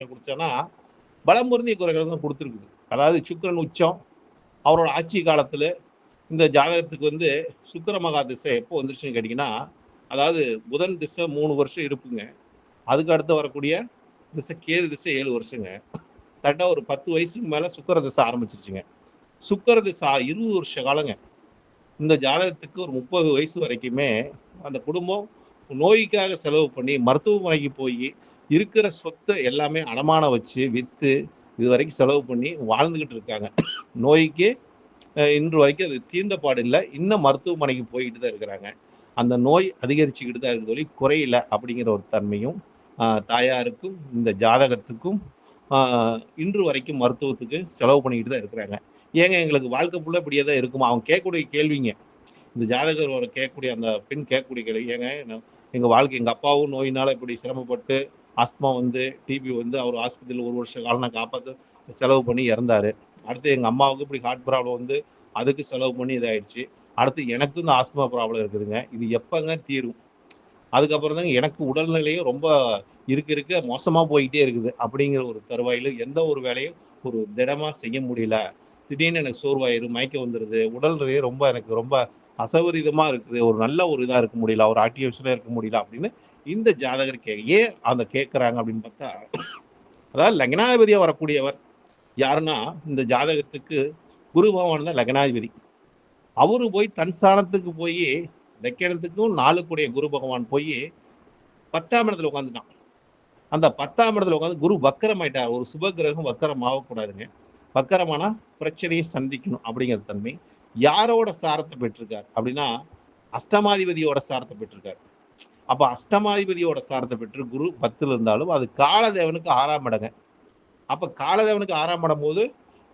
கொடுத்தானா பலம் பொருந்திய குறைகள் தான் கொடுத்துருக்குது. அதாவது சுக்கிரன் உச்சம் அவரோட ஆட்சி காலத்துல இந்த ஜாதகத்துக்கு வந்து சுக்கர மகா திசை எப்போ வந்துருச்சுன்னு கேட்டிங்கன்னா அதாவது புதன் திசை மூணு வருஷம் இருப்புங்க அதுக்கு அடுத்து வரக்கூடிய திசை கேது திசை ஏழு வருஷங்க. கரெக்டாக ஒரு பத்து வயசுக்கு மேலே சுக்கிர திசை ஆரம்பிச்சிருச்சுங்க. சுக்கிர திசை இருபது வருஷ காலங்க. இந்த ஜாதகத்துக்கு ஒரு முப்பது வயசு வரைக்குமே அந்த குடும்பம் நோய்க்காக செலவு பண்ணி மருத்துவமனைக்கு போய் இருக்கிற சொத்தை எல்லாமே அடமானம் வச்சு விற்று இது வரைக்கும் செலவு பண்ணி வாழ்ந்துக்கிட்டு இருக்காங்க. நோய்க்கு இன்று வரைக்கும் அது தீர்ந்த பாடு இல்லை. இன்னும் மருத்துவமனைக்கு போய்கிட்டு தான் இருக்கிறாங்க. அந்த நோய் அதிகரிச்சுக்கிட்டு தான் இருக்குது வழி குறையல அப்படிங்கிற ஒரு தன்மையும் தாயாருக்கும் இந்த ஜாதகத்துக்கும் இன்று வரைக்கும் மருத்துவத்துக்கு செலவு பண்ணிக்கிட்டு தான் இருக்கிறாங்க. ஏங்க எங்களுக்கு வாழ்க்கை ஃபுல்லாக இப்படியே தான் இருக்குமா? அவங்க கேட்கக்கூடிய கேள்விங்க. இந்த ஜாதகர் கேட்கக்கூடிய அந்த பெண் கேட்கக்கூடிய கேள்வி ஏங்க நான் வாழ்க்கை எங்கள் அப்பாவும் நோயினால் இப்படி சிரமப்பட்டு ஆஸ்மா வந்து டிபி வந்து அவர் ஆஸ்பத்திரியில் ஒரு வருஷ காலம் நான் காப்பாற்ற செலவு பண்ணி இறந்தார். அடுத்து எங்கள் அம்மாவுக்கு இப்படி ஹார்ட் ப்ராப்ளம் வந்து அதுக்கு செலவு பண்ணி இதாயிடுச்சு. அடுத்து எனக்கும் இந்த ஆஸ்மா ப்ராப்ளம் இருக்குதுங்க. இது எப்போங்க தீரும்? அதுக்கப்புறம் தாங்க எனக்கு உடல்நிலையும் ரொம்ப இருக்க இருக்க மோசமாக போயிட்டே இருக்குது. அப்படிங்கிற ஒரு தருவாயில எந்த ஒரு வேலையும் ஒரு திடமாக செய்ய முடியல. திடீர்னு எனக்கு சோர்வாயிரும் மயக்கம் வந்துடுது உடல்நிலையே ரொம்ப எனக்கு ரொம்ப அசவரிதமாக இருக்குது. ஒரு நல்ல ஒரு இதாக இருக்க முடியல. ஒரு ஆக்டிவேஷனா இருக்க முடியல அப்படின்னு இந்த ஜாதகர் கே ஏன் அந்த கேட்குறாங்க அப்படின்னு பார்த்தா அதாவது லக்னாதிபதியாக வரக்கூடியவர் யாருன்னா இந்த ஜாதகத்துக்கு குரு பகவான் தான் லக்னாதிபதி. அவரு போய் தன் ஸ்தானத்துக்கு போய் லக்கணத்துக்கும் நாளுக்குடைய குரு பகவான் போய் பத்தாம் இடத்துல உட்காந்துட்டான் அந்த பத்தாம் இடத்துல உட்காந்து குரு வக்கரம் ஆயிட்டார் ஒரு சுப கிரகம் வக்கரம் ஆகக்கூடாதுங்க. வக்கரமானா பிரச்சனையை சந்திக்கணும் அப்படிங்கிற தன்மை. யாரோட சாரத்தை பெற்றிருக்கார் அப்படின்னா அஷ்டமாதிபதியோட சாரத்தை பெற்றிருக்கார். அப்ப அஷ்டமாதிபதியோட சாரத்தை பெற்று குரு பத்தில் இருந்தாலும் அது காலதேவனுக்கு ஆறாம் இடங்க அப்ப காலதேவனுக்கு ஆறாம் இடம் போது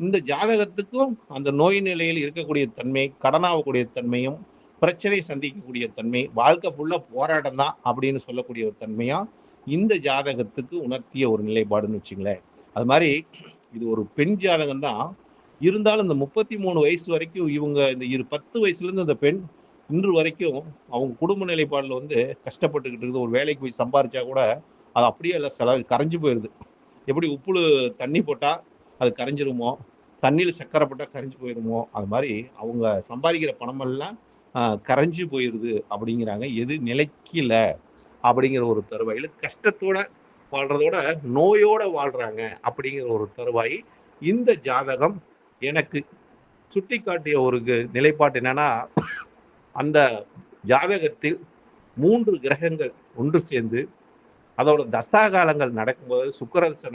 இந்த ஜாதகத்துக்கும் அந்த நோய் நிலையில் இருக்கக்கூடிய தன்மை கடனாகக்கூடிய தன்மையும் பிரச்சனை சந்திக்கக்கூடிய தன்மை வாழ்க்கை ஃபுல்லாக போராட்டம் தான் அப்படின்னு சொல்லக்கூடிய ஒரு தன்மையாக இந்த ஜாதகத்துக்கு உணர்த்திய ஒரு நிலைப்பாடுன்னு வச்சுங்களேன். அது மாதிரி இது ஒரு பெண் ஜாதகம் தான் இருந்தாலும் இந்த முப்பத்தி மூணு வயசு வரைக்கும் இவங்க இந்த இரு பத்து வயசுல இருந்து இந்த பெண் இன்று வரைக்கும் அவங்க குடும்ப நிலைப்பாடில் வந்து கஷ்டப்பட்டுக்கிட்டு இருக்குது. ஒரு வேலைக்கு போய் சம்பாரிச்சா கூட அது அப்படியே இல்லை செலவு கரைஞ்சு போயிடுது எப்படி உப்புல தண்ணி போட்டால் அது கரைஞ்சிருமோ தண்ணியில் சக்கரை போட்டால் கரைஞ்சி போயிடுமோ அது மாதிரி அவங்க சம்பாதிக்கிற பணமெல்லாம் கரைஞ்சி கரைஞ்சு அப்படிங்கிறாங்க. எது நிலைக்கல அப்படிங்கிற ஒரு தருவாயில் கஷ்டத்தோட வாழ்றதோட நோயோட வாழ்றாங்க அப்படிங்கிற ஒரு தருவாய் இந்த ஜாதகம் எனக்கு சுட்டி காட்டிய ஒரு நிலைப்பாட்டு நிலைப்பாடு என்னன்னா அந்த ஜாதகத்தில் மூன்று கிரகங்கள் ஒன்று சேர்ந்து அதோட தசா காலங்கள் நடக்கும்போது சுக்கரதசை நட